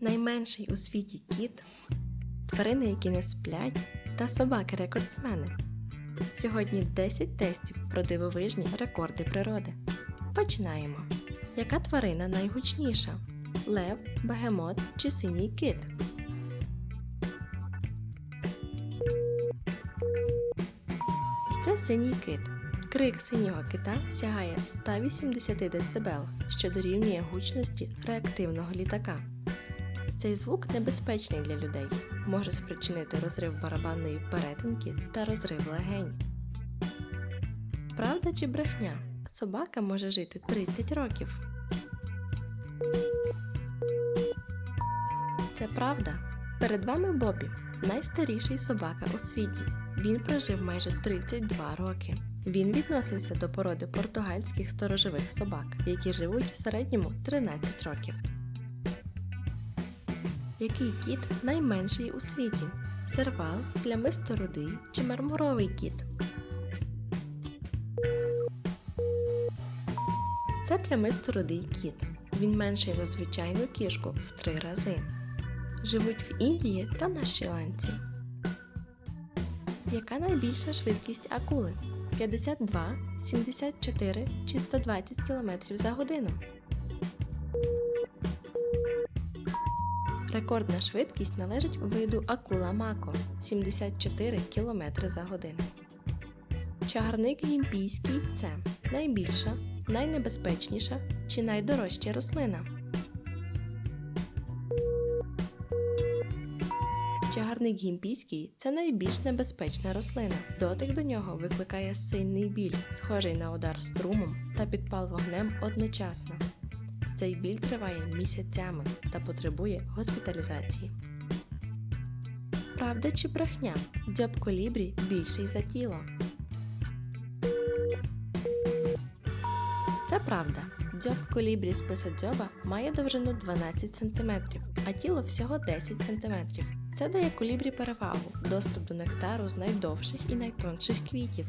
найменший у світі кіт, тварини, які не сплять, та собаки-рекордсмени. Сьогодні 10 тестів про дивовижні рекорди природи. Починаємо. Яка тварина найгучніша? Лев, бегемот чи синій кит? Це синій кит. Крик синього кита сягає 180 дБ, що дорівнює гучності реактивного літака. Цей звук небезпечний для людей, може спричинити розрив барабанної перетинки та розрив легень. Правда чи брехня? Собака може жити 30 років. Це правда. Перед вами Бобі, найстаріший собака у світі. Він прожив майже 32 роки. Він відносився до породи португальських сторожових собак, які живуть в середньому 13 років. Який кіт найменший у світі? Сервал, плямисто-рудий чи мармуровий кіт? Це плямисто-рудий кіт. Він менший за звичайну кішку в три рази. Живуть в Індії та на Шрі-Ланці. Яка найбільша швидкість акули? 52, 74 чи 120 км за годину? Рекордна швидкість належить виду акула мако 74 км за годину. Чагарник гімпійський це найбільша, найнебезпечніша чи найдорожча рослина. Чагарник гімпійський це найбільш небезпечна рослина. Дотик до нього викликає сильний біль, схожий на удар струмом та підпал вогнем одночасно. Цей біль триває місяцями та потребує госпіталізації. Правда чи брехня? Дзьоб колібрі більший за тіло. Це правда. Дзьоб колібрі списодзьоба має довжину 12 см, а тіло всього 10 см. Це дає колібрі перевагу доступ до нектару з найдовших і найтонших квітів.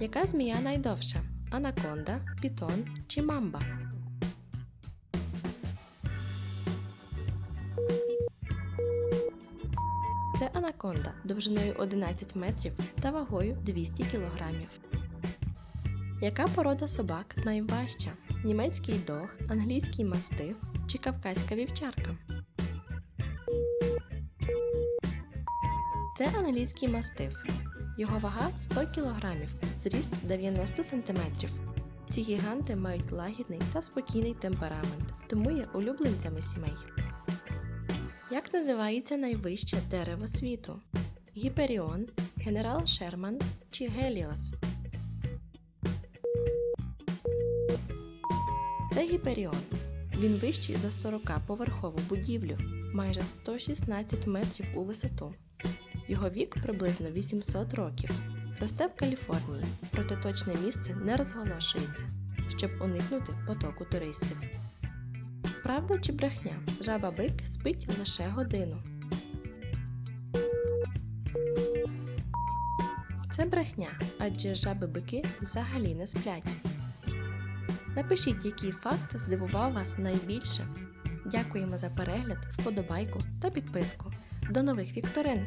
Яка змія найдовша? Анаконда, пітон чи мамба? Це анаконда довжиною 11 метрів та вагою 200 кг. Яка порода собак найважча? Німецький дог, англійський мастиф чи кавказька вівчарка? Це англійський мастиф. Його вага 100 кг, зріст 90 см. Ці гіганти мають лагідний та спокійний темперамент, тому є улюбленцями сімей. Як називається найвище дерево світу? Гіперіон, генерал Шерман чи Геліос? Це Гіперіон. Він вищий за 40-поверхову будівлю, майже 116 метрів у висоту. Його вік приблизно 800 років. Росте в Каліфорнії, проте точне місце не розголошується, щоб уникнути потоку туристів. Правда чи брехня? Жаба бик спить лише годину. Це брехня, адже жаби-бики взагалі не сплять. Напишіть, який факт здивував вас найбільше. Дякуємо за перегляд, вподобайку та підписку. До нових вікторин!